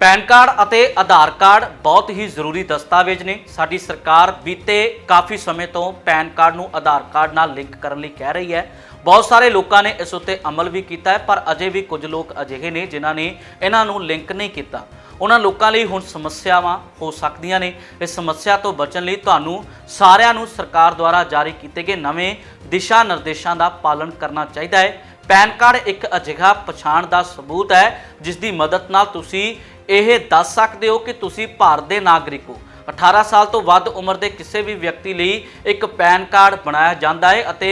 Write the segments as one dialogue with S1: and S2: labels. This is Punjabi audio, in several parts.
S1: ਪੈਨ ਕਾਰਡ ਅਤੇ ਆਧਾਰ ਕਾਰਡ ਬਹੁਤ ਹੀ ਜ਼ਰੂਰੀ ਦਸਤਾਵੇਜ਼ ਨੇ। ਸਾਡੀ ਸਰਕਾਰ ਬੀਤੇ ਕਾਫੀ ਸਮੇਂ ਤੋਂ ਪੈਨ ਕਾਰਡ ਨੂੰ ਆਧਾਰ ਕਾਰਡ ਨਾਲ ਲਿੰਕ ਕਰਨ ਲਈ ਕਹਿ ਰਹੀ ਹੈ। ਬਹੁਤ ਸਾਰੇ ਲੋਕਾਂ ਨੇ ਇਸ ਉੱਤੇ ਅਮਲ ਵੀ ਕੀਤਾ ਹੈ, ਪਰ ਅਜੇ ਵੀ ਕੁਝ ਲੋਕ ਅਜਿਹੇ ਨੇ ਜਿਨ੍ਹਾਂ ਨੇ ਇਹਨਾਂ ਨੂੰ ਲਿੰਕ ਨਹੀਂ ਕੀਤਾ। ਉਹਨਾਂ ਲੋਕਾਂ ਲਈ ਹੁਣ ਸਮੱਸਿਆਵਾਂ ਹੋ ਸਕਦੀਆਂ ਨੇ। ਇਸ ਸਮੱਸਿਆ ਤੋਂ ਬਚਣ ਲਈ ਤੁਹਾਨੂੰ ਸਾਰਿਆਂ ਨੂੰ ਸਰਕਾਰ ਦੁਆਰਾ ਜਾਰੀ ਕੀਤੇ ਗਏ ਨਵੇਂ ਦਿਸ਼ਾ ਨਿਰਦੇਸ਼ਾਂ ਦਾ ਪਾਲਣ ਕਰਨਾ ਚਾਹੀਦਾ ਹੈ। ਪੈਨ ਕਾਰਡ ਇੱਕ ਅਜਿਹਾ ਪਛਾਣ ਦਾ ਸਬੂਤ ਹੈ, ਜਿਸ ਦੀ ਮਦਦ ਨਾਲ ਤੁਸੀਂ ਇਹ ਦੱਸ ਸਕਦੇ ਹੋ ਕਿ ਤੁਸੀਂ ਭਾਰਤ ਦੇ ਨਾਗਰਿਕ ਹੋ। 18 ਸਾਲ ਤੋਂ ਵੱਧ ਉਮਰ ਦੇ ਕਿਸੇ ਵੀ ਵਿਅਕਤੀ ਲਈ ਇੱਕ ਪੈਨ ਕਾਰਡ ਬਣਾਇਆ ਜਾਂਦਾ ਹੈ ਅਤੇ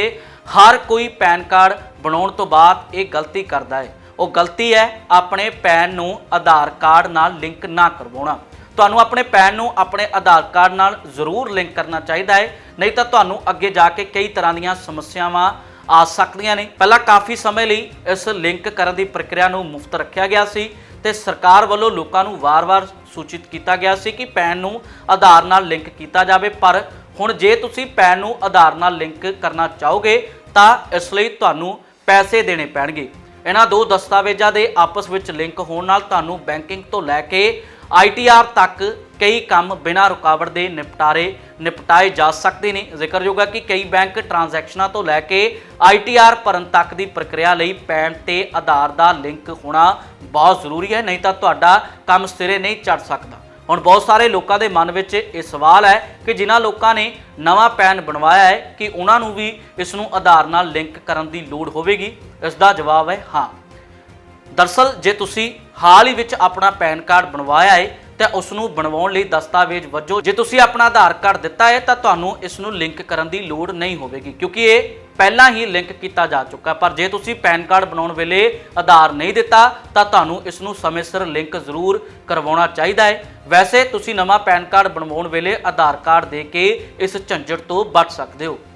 S1: ਹਰ ਕੋਈ ਪੈਨ ਕਾਰਡ ਬਣਾਉਣ ਤੋਂ ਬਾਅਦ ਇਹ ਗਲਤੀ ਕਰਦਾ ਹੈ। ਉਹ ਗਲਤੀ ਹੈ ਆਪਣੇ ਪੈਨ ਨੂੰ ਆਧਾਰ ਕਾਰਡ ਨਾਲ ਲਿੰਕ ਨਾ ਕਰਵਾਉਣਾ। ਤੁਹਾਨੂੰ ਆਪਣੇ ਪੈਨ ਨੂੰ ਆਪਣੇ ਆਧਾਰ ਕਾਰਡ ਨਾਲ ਜ਼ਰੂਰ ਲਿੰਕ ਕਰਨਾ ਚਾਹੀਦਾ ਹੈ। ਨਹੀਂ ਤਾਂ ਤੁਹਾਨੂੰ ਅੱਗੇ ਜਾ ਕੇ ਕਈ ਤਰ੍ਹਾਂ ਦੀਆਂ ਸਮੱਸਿਆਵਾਂ ਆ ਸਕਦੀਆਂ ਨੇ। ਪਹਿਲਾਂ ਕਾਫੀ ਸਮੇਂ ਲਈ ਇਸ ਲਿੰਕ ਕਰਨ ਦੀ ਪ੍ਰਕਿਰਿਆ ਨੂੰ ਮੁਫਤ ਰੱਖਿਆ ਗਿਆ ਸੀ। ਤੇ ਸਰਕਾਰ ਵੱਲੋਂ ਲੋਕਾਂ ਨੂੰ ਵਾਰ-ਵਾਰ ਸੂਚਿਤ ਕੀਤਾ ਗਿਆ ਸੀ ਕਿ ਪੈਨ ਨੂੰ ਆਧਾਰ ਨਾਲ ਲਿੰਕ ਕੀਤਾ ਜਾਵੇ, ਪਰ ਹੁਣ ਜੇ ਤੁਸੀਂ ਪੈਨ ਨੂੰ ਆਧਾਰ ਨਾਲ ਲਿੰਕ ਕਰਨਾ ਚਾਹੋਗੇ, ਤਾਂ ਇਸ ਲਈ ਤੁਹਾਨੂੰ ਪੈਸੇ ਦੇਣੇ ਪੈਣਗੇ। ਇਹਨਾਂ ਦੋ ਦਸਤਾਵੇਜ਼ਾਂ ਦੇ ਆਪਸ ਵਿੱਚ ਲਿੰਕ ਹੋਣ ਨਾਲ ਤੁਹਾਨੂੰ ਬੈਂਕਿੰਗ ਤੋਂ ਲੈ ਕੇ ਆਈਟੀਆਰ ਤੱਕ ਕਈ ਕੰਮ ਬਿਨਾਂ ਰੁਕਾਵਟ ਦੇ ਨਿਪਟਾਰੇ, ਨਿਪਟਾਏ ਜਾ ਸਕਦੇ ਨੇ। ਜ਼ਿਕਰਯੋਗ ਹੈ ਕਿ ਕਈ ਬੈਂਕ ਟ੍ਰਾਂਜੈਕਸ਼ਨਾਂ ਤੋਂ ਲੈ ਕੇ ਆਈਟੀਆਰ ਭਰਨ ਤੱਕ ਦੀ ਪ੍ਰਕਿਰਿਆ ਲਈ ਪੈਨ ਤੇ ਆਧਾਰ ਦਾ ਲਿੰਕ ਹੋਣਾ ਬਹੁਤ ਜ਼ਰੂਰੀ ਹੈ, ਨਹੀਂ ਤਾਂ ਤੁਹਾਡਾ ਕੰਮ ਸਿਰੇ ਨਹੀਂ ਚੜ ਸਕਦਾ। ਹੁਣ ਬਹੁਤ ਸਾਰੇ ਲੋਕਾਂ ਦੇ ਮਨ ਵਿੱਚ ਇਹ ਸਵਾਲ ਹੈ ਕਿ ਜਿਨ੍ਹਾਂ ਲੋਕਾਂ ਨੇ ਨਵਾਂ ਪੈਨ ਬਣਵਾਇਆ ਹੈ, ਕਿ ਉਹਨਾਂ ਨੂੰ ਵੀ ਇਸ ਨੂੰ ਆਧਾਰ ਨਾਲ ਲਿੰਕ ਕਰਨ ਦੀ ਲੋੜ ਹੋਵੇਗੀ? ਇਸ ਦਾ ਜਵਾਬ ਹੈ ਹਾਂ। ਦਰਸਲ, ਜੇ ਤੁਸੀਂ ਹਾਲ ਹੀ ਵਿੱਚ ਆਪਣਾ ਪੈਨ ਕਾਰਡ ਬਣਵਾਇਆ ਹੈ ਤਾਂ ਉਸ ਨੂੰ ਬਣਵਾਉਣ ਲਈ ਦਸਤਾਵੇਜ਼ ਵਜੋਂ ਜੇ ਤੁਸੀਂ ਆਪਣਾ ਆਧਾਰ ਕਾਰਡ ਦਿੱਤਾ ਹੈ ਤਾਂ ਤੁਹਾਨੂੰ ਇਸ ਨੂੰ ਲਿੰਕ ਕਰਨ ਦੀ ਲੋੜ ਨਹੀਂ ਹੋਵੇਗੀ, ਕਿਉਂਕਿ ਇਹ ਪਹਿਲਾਂ ਹੀ ਲਿੰਕ ਕੀਤਾ ਜਾ ਚੁੱਕਾ ਪਰ ਜੇ ਤੁਸੀਂ ਪੈਨ ਕਾਰਡ ਬਣਾਉਣ ਵੇਲੇ ਆਧਾਰ ਨਹੀਂ ਦਿੱਤਾ ਤਾਂ ਤੁਹਾਨੂੰ ਇਸ ਨੂੰ ਸਮੇਂ ਸਿਰ ਲਿੰਕ ਜ਼ਰੂਰ ਕਰਵਾਉਣਾ ਚਾਹੀਦਾ ਹੈ। ਵੈਸੇ ਤੁਸੀਂ ਨਵਾਂ ਪੈਨ ਕਾਰਡ ਬਣਵਾਉਣ ਵੇਲੇ ਆਧਾਰ ਕਾਰਡ ਦੇ ਕੇ ਇਸ ਝੰਜਟ ਤੋਂ ਬਚ ਸਕਦੇ ਹੋ।